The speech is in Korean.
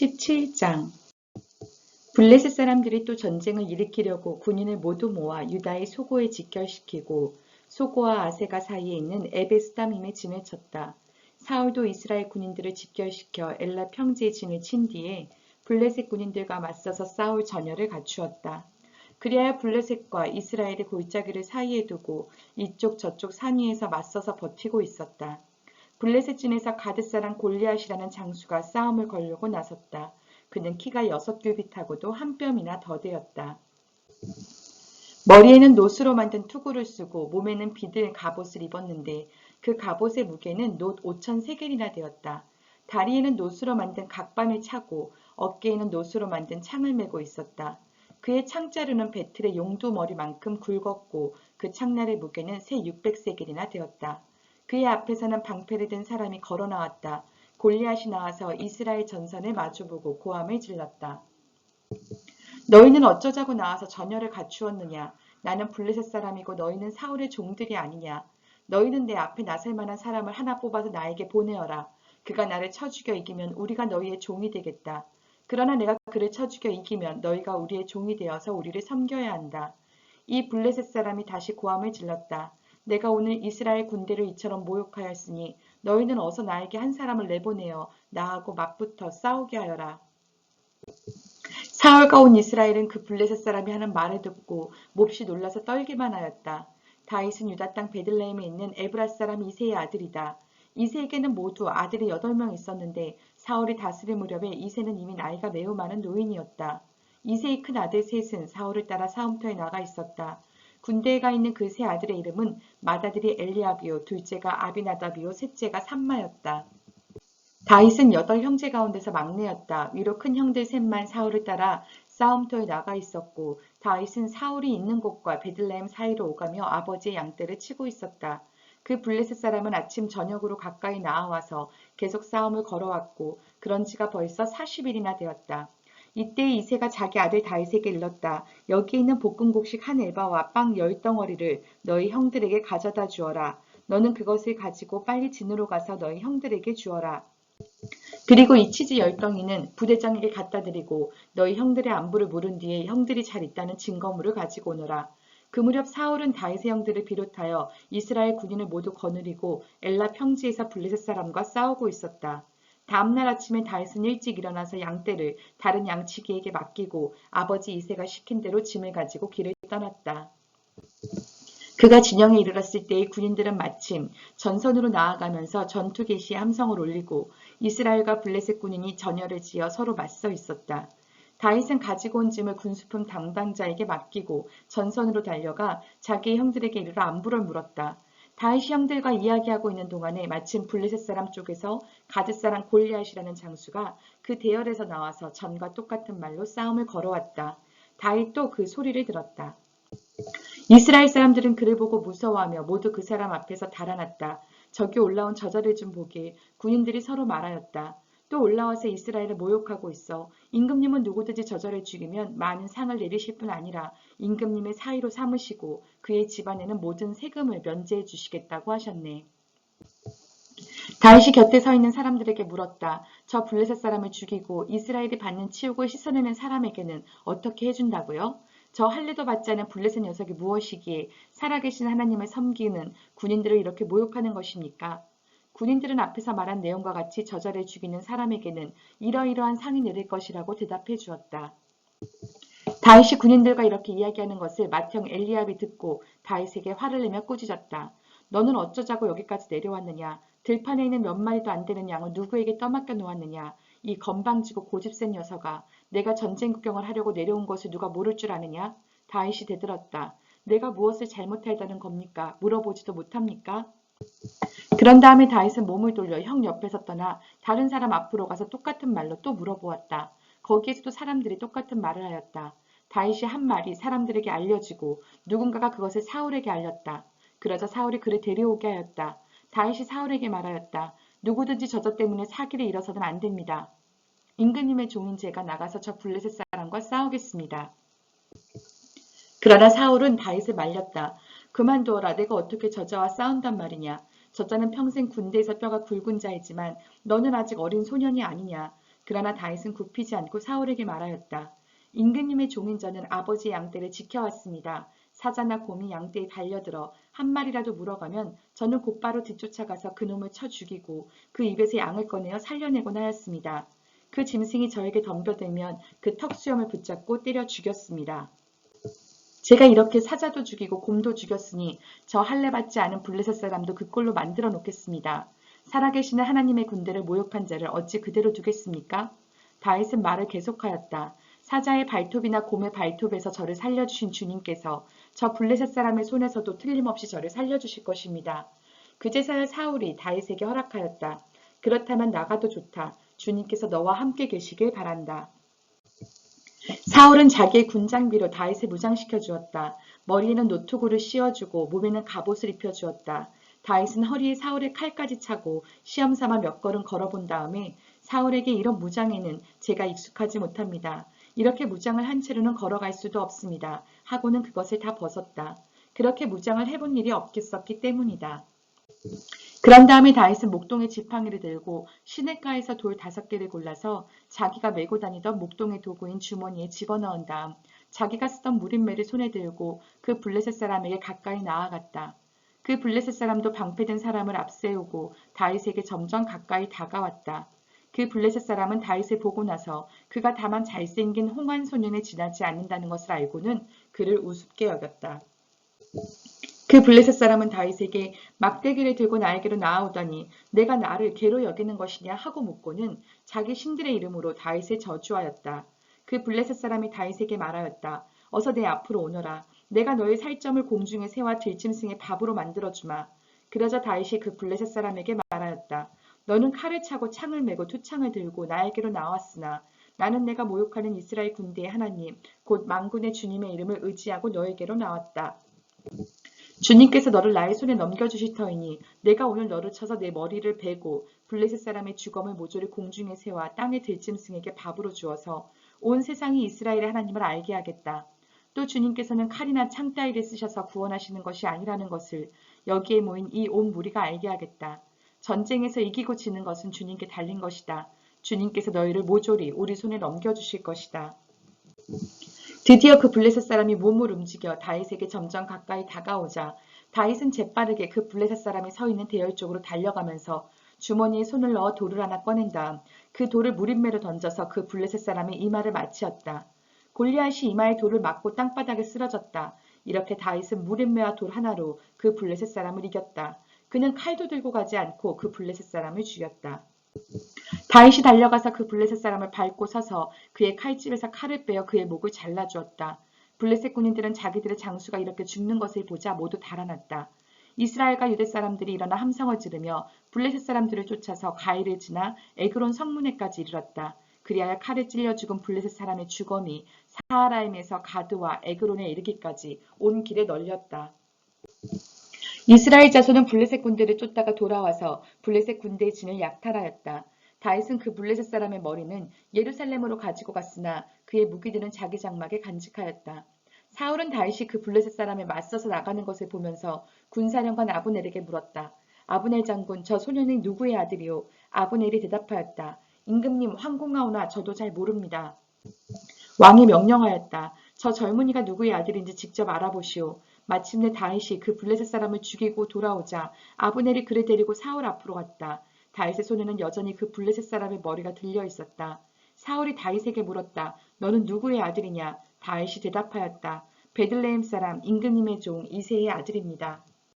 17장 블레셋 사람들이 또 전쟁을 일으키려고 군인을 모두 모아 유다의 소고에 직결시키고 소고와 아세가 사이에 있는 에베스다밈에 진을 쳤다. 사울도 이스라엘 군인들을 집결시켜 엘라 평지에 진을 친 뒤에 블레셋 군인들과 맞서서 싸울 전열을 갖추었다. 그리하여 블레셋과 이스라엘의 골짜기를 사이에 두고 이쪽 저쪽 산 위에서 맞서서 버티고 있었다. 블레셋 진에서 가드 사람 골리앗이라는 장수가 싸움을 걸려고 나섰다. 그는 키가 여섯 규빗하고도 한 뼘이나 더 되었다. 머리에는 노스로 만든 투구를 쓰고 몸에는 비들 갑옷을 입었는데 그 갑옷의 무게는 노 5천 세겔이나 되었다. 다리에는 노스로 만든 각반을 차고 어깨에는 노스로 만든 창을 메고 있었다. 그의 창자루는 배틀의 용두 머리만큼 굵었고 그 창날의 무게는 새 600세겔이나 되었다. 그의 앞에서는 방패를 든 사람이 걸어 나왔다. 골리앗이 나와서 이스라엘 전선을 마주보고 고함을 질렀다. 너희는 어쩌자고 나와서 전열을 갖추었느냐? 나는 블레셋 사람이고 너희는 사울의 종들이 아니냐? 너희는 내 앞에 나설 만한 사람을 하나 뽑아서 나에게 보내어라. 그가 나를 쳐 죽여 이기면 우리가 너희의 종이 되겠다. 그러나 내가 그를 쳐 죽여 이기면 너희가 우리의 종이 되어서 우리를 섬겨야 한다. 이 블레셋 사람이 다시 고함을 질렀다. 내가 오늘 이스라엘 군대를 이처럼 모욕하였으니 너희는 어서 나에게 한 사람을 내보내어 나하고 맞붙어 싸우게 하여라. 사울과 온 이스라엘은 그 블레셋 사람이 하는 말을 듣고 몹시 놀라서 떨기만 하였다. 다윗은 유다 땅 베들레헴에 있는 에브라 사람 이세의 아들이다. 이세에게는 모두 아들이 여덟 명 있었는데 사울이 다스릴 무렵에 이세는 이미 나이가 매우 많은 노인이었다. 이세의 큰 아들 셋은 사울을 따라 사움터에 나가 있었다. 군대에 가 있는 그 세 아들의 이름은 맏아들이 엘리압이요 둘째가 아비나답이요 셋째가 삼마였다. 다윗은 여덟 형제 가운데서 막내였다. 위로 큰 형들 셋만 사울을 따라 싸움터에 나가 있었고 다윗은 사울이 있는 곳과 베들레헴 사이로 오가며 아버지의 양떼를 치고 있었다. 그 블레셋 사람은 아침 저녁으로 가까이 나와와서 계속 싸움을 걸어왔고 그런 지가 벌써 40일이나 되었다. 이때 이세가 자기 아들 다윗에게 일렀다. 여기 있는 볶음곡식 한 에바와 빵 열 덩어리를 너희 형들에게 가져다 주어라. 너는 그것을 가지고 빨리 진으로 가서 너희 형들에게 주어라. 그리고 이 치즈 열 덩이는 부대장에게 갖다 드리고 너희 형들의 안부를 물은 뒤에 형들이 잘 있다는 증거물을 가지고 오너라. 그 무렵 사울은 다윗의 형들을 비롯하여 이스라엘 군인을 모두 거느리고 엘라 평지에서 블레셋 사람과 싸우고 있었다. 다음날 아침에 다윗은 일찍 일어나서 양떼를 다른 양치기에게 맡기고 아버지 이세가 시킨 대로 짐을 가지고 길을 떠났다. 그가 진영에 이르렀을 때의 군인들은 마침 전선으로 나아가면서 전투 개시의 함성을 올리고 이스라엘과 블레셋 군인이 전열을 지어 서로 맞서 있었다. 다윗은 가지고 온 짐을 군수품 담당자에게 맡기고 전선으로 달려가 자기의 형들에게 이르러 안부를 물었다. 다윗이 형들과 이야기하고 있는 동안에 마침 블레셋 사람 쪽에서 가드 사람 골리앗이라는 장수가 그 대열에서 나와서 전과 똑같은 말로 싸움을 걸어왔다. 다윗도 그 소리를 들었다. 이스라엘 사람들은 그를 보고 무서워하며 모두 그 사람 앞에서 달아났다. 저기 올라온 저자를 좀 보길 군인들이 서로 말하였다. 또 올라와서 이스라엘을 모욕하고 있어 임금님은 누구든지 저절을 죽이면 많은 상을 내리실 뿐 아니라 임금님의 사이로 삼으시고 그의 집안에는 모든 세금을 면제해 주시겠다고 하셨네. 다윗이 곁에 서 있는 사람들에게 물었다. 저 블레셋 사람을 죽이고 이스라엘이 받는 치욕을 씻어내는 사람에게는 어떻게 해준다고요? 저 할례도 받지 않은 블레셋 녀석이 무엇이기에 살아계신 하나님을 섬기는 군인들을 이렇게 모욕하는 것입니까? 군인들은 앞에서 말한 내용과 같이 저자를 죽이는 사람에게는 이러이러한 상이 내릴 것이라고 대답해 주었다. 다윗이 군인들과 이렇게 이야기하는 것을 맏형 엘리압이 듣고 다윗에게 화를 내며 꾸짖었다. 너는 어쩌자고 여기까지 내려왔느냐? 들판에 있는 몇 마리도 안 되는 양을 누구에게 떠맡겨 놓았느냐? 이 건방지고 고집센 녀석아, 내가 전쟁 구경을 하려고 내려온 것을 누가 모를 줄 아느냐? 다윗이 대들었다. 내가 무엇을 잘못했다는 겁니까? 물어보지도 못합니까? 그런 다음에 다윗은 몸을 돌려 형 옆에서 떠나 다른 사람 앞으로 가서 똑같은 말로 또 물어보았다. 거기에서도 사람들이 똑같은 말을 하였다. 다윗이 한 말이 사람들에게 알려지고 누군가가 그것을 사울에게 알렸다. 그러자 사울이 그를 데려오게 하였다. 다윗이 사울에게 말하였다. 누구든지 저저 때문에 사기를 잃어서는 안 됩니다. 임금님의 종인 제가 나가서 저 블레셋 사람과 싸우겠습니다. 그러나 사울은 다윗을 말렸다. 그만두어라. 내가 어떻게 저자와 싸운단 말이냐. 저자는 평생 군대에서 뼈가 굵은 자이지만 너는 아직 어린 소년이 아니냐. 그러나 다윗은 굽히지 않고 사울에게 말하였다. 임금님의 종인 저는 아버지의 양떼를 지켜왔습니다. 사자나 곰이 양떼에 달려들어 한 마리라도 물어가면 저는 곧바로 뒤쫓아가서 그놈을 쳐 죽이고 그 입에서 양을 꺼내어 살려내곤 하였습니다. 그 짐승이 저에게 덤벼들면 그 턱수염을 붙잡고 때려 죽였습니다. 제가 이렇게 사자도 죽이고 곰도 죽였으니 저 할례 받지 않은 블레셋 사람도 그 꼴로 만들어 놓겠습니다. 살아계시는 하나님의 군대를 모욕한 자를 어찌 그대로 두겠습니까? 다윗은 말을 계속하였다. 사자의 발톱이나 곰의 발톱에서 저를 살려주신 주님께서 저 블레셋 사람의 손에서도 틀림없이 저를 살려주실 것입니다. 그제서야 사울이 다윗에게 허락하였다. 그렇다면 나가도 좋다. 주님께서 너와 함께 계시길 바란다. 사울은 자기의 군장비로 다윗을 무장시켜 주었다. 머리에는 노트구를 씌워주고 몸에는 갑옷을 입혀 주었다. 다윗은 허리에 사울의 칼까지 차고 시험삼아 몇 걸음 걸어본 다음에 사울에게 이런 무장에는 제가 익숙하지 못합니다. 이렇게 무장을 한 채로는 걸어갈 수도 없습니다. 하고는 그것을 다 벗었다. 그렇게 무장을 해본 일이 없겠었기 때문이다. 그런 다음에 다윗은 목동의 지팡이를 들고 시냇가에서 돌 다섯 개를 골라서 자기가 메고 다니던 목동의 도구인 주머니에 집어넣은 다음 자기가 쓰던 무림매를 손에 들고 그 블레셋 사람에게 가까이 나아갔다. 그 블레셋 사람도 방패든 사람을 앞세우고 다윗에게 점점 가까이 다가왔다. 그 블레셋 사람은 다윗을 보고 나서 그가 다만 잘생긴 홍한 소년에 지나지 않는다는 것을 알고는 그를 우습게 여겼다. 그 블레셋 사람은 다윗에게 막대기를 들고 나에게로 나아오더니 내가 나를 개로 여기는 것이냐 하고 묻고는 자기 신들의 이름으로 다윗을 저주하였다. 그 블레셋 사람이 다윗에게 말하였다. 어서 내 앞으로 오너라. 내가 너의 살점을 공중에 새와 들짐승의 밥으로 만들어 주마. 그러자 다윗이 그 블레셋 사람에게 말하였다. 너는 칼을 차고 창을 메고 투창을 들고 나에게로 나왔으나 나는 내가 모욕하는 이스라엘 군대의 하나님 곧 만군의 주님의 이름을 의지하고 너에게로 나왔다. 주님께서 너를 나의 손에 넘겨주실 터이니 내가 오늘 너를 쳐서 내 머리를 베고 블레셋 사람의 주검을 모조리 공중에 세워 땅의 들짐승에게 밥으로 주어서 온 세상이 이스라엘의 하나님을 알게 하겠다. 또 주님께서는 칼이나 창 따위를 쓰셔서 구원하시는 것이 아니라는 것을 여기에 모인 이 온 무리가 알게 하겠다. 전쟁에서 이기고 지는 것은 주님께 달린 것이다. 주님께서 너희를 모조리 우리 손에 넘겨주실 것이다. 드디어 그 블레셋 사람이 몸을 움직여 다윗에게 점점 가까이 다가오자 다윗은 재빠르게 그 블레셋 사람이 서 있는 대열 쪽으로 달려가면서 주머니에 손을 넣어 돌을 하나 꺼낸 다음 그 돌을 무림매로 던져서 그 블레셋 사람의 이마를 맞이었다. 골리앗이 이마에 돌을 맞고 땅바닥에 쓰러졌다. 이렇게 다윗은 무림매와 돌 하나로 그 블레셋 사람을 이겼다. 그는 칼도 들고 가지 않고 그 블레셋 사람을 죽였다. 다윗이 달려가서 그 블레셋 사람을 밟고 서서 그의 칼집에서 칼을 빼어 그의 목을 잘라 주었다. 블레셋 군인들은 자기들의 장수가 이렇게 죽는 것을 보자 모두 달아났다. 이스라엘과 유대 사람들이 일어나 함성을 지르며 블레셋 사람들을 쫓아서 가이를 지나 에그론 성문에까지 이르렀다. 그리하여 칼에 찔려 죽은 블레셋 사람의 주검이 사하라임에서 가드와 에그론에 이르기까지 온 길에 널렸다. 이스라엘 자손은 블레셋 군대를 쫓다가 돌아와서 블레셋 군대의 진을 약탈하였다. 다윗은 그 블레셋 사람의 머리는 예루살렘으로 가지고 갔으나 그의 무기들은 자기 장막에 간직하였다. 사울은 다윗이 그 블레셋 사람에 맞서서 나가는 것을 보면서 군사령관 아브넬에게 물었다. 아브넬 장군 저 소년이 누구의 아들이오? 아브넬이 대답하였다. 임금님 황공하오나 저도 잘 모릅니다. 왕이 명령하였다. 저 젊은이가 누구의 아들인지 직접 알아보시오. 마침내 다윗이 그 블레셋 사람을 죽이고 돌아오자 아브넬이 그를 데리고 사울 앞으로 갔다. 다윗의 손에는 여전히 그 블레셋 사람의 머리가 들려 있었다. 사울이 다윗에게 물었다. 너는 누구의 아들이냐? 다윗이 대답하였다. 베들레헴 사람 임금님의 종 이세의 아들입니다.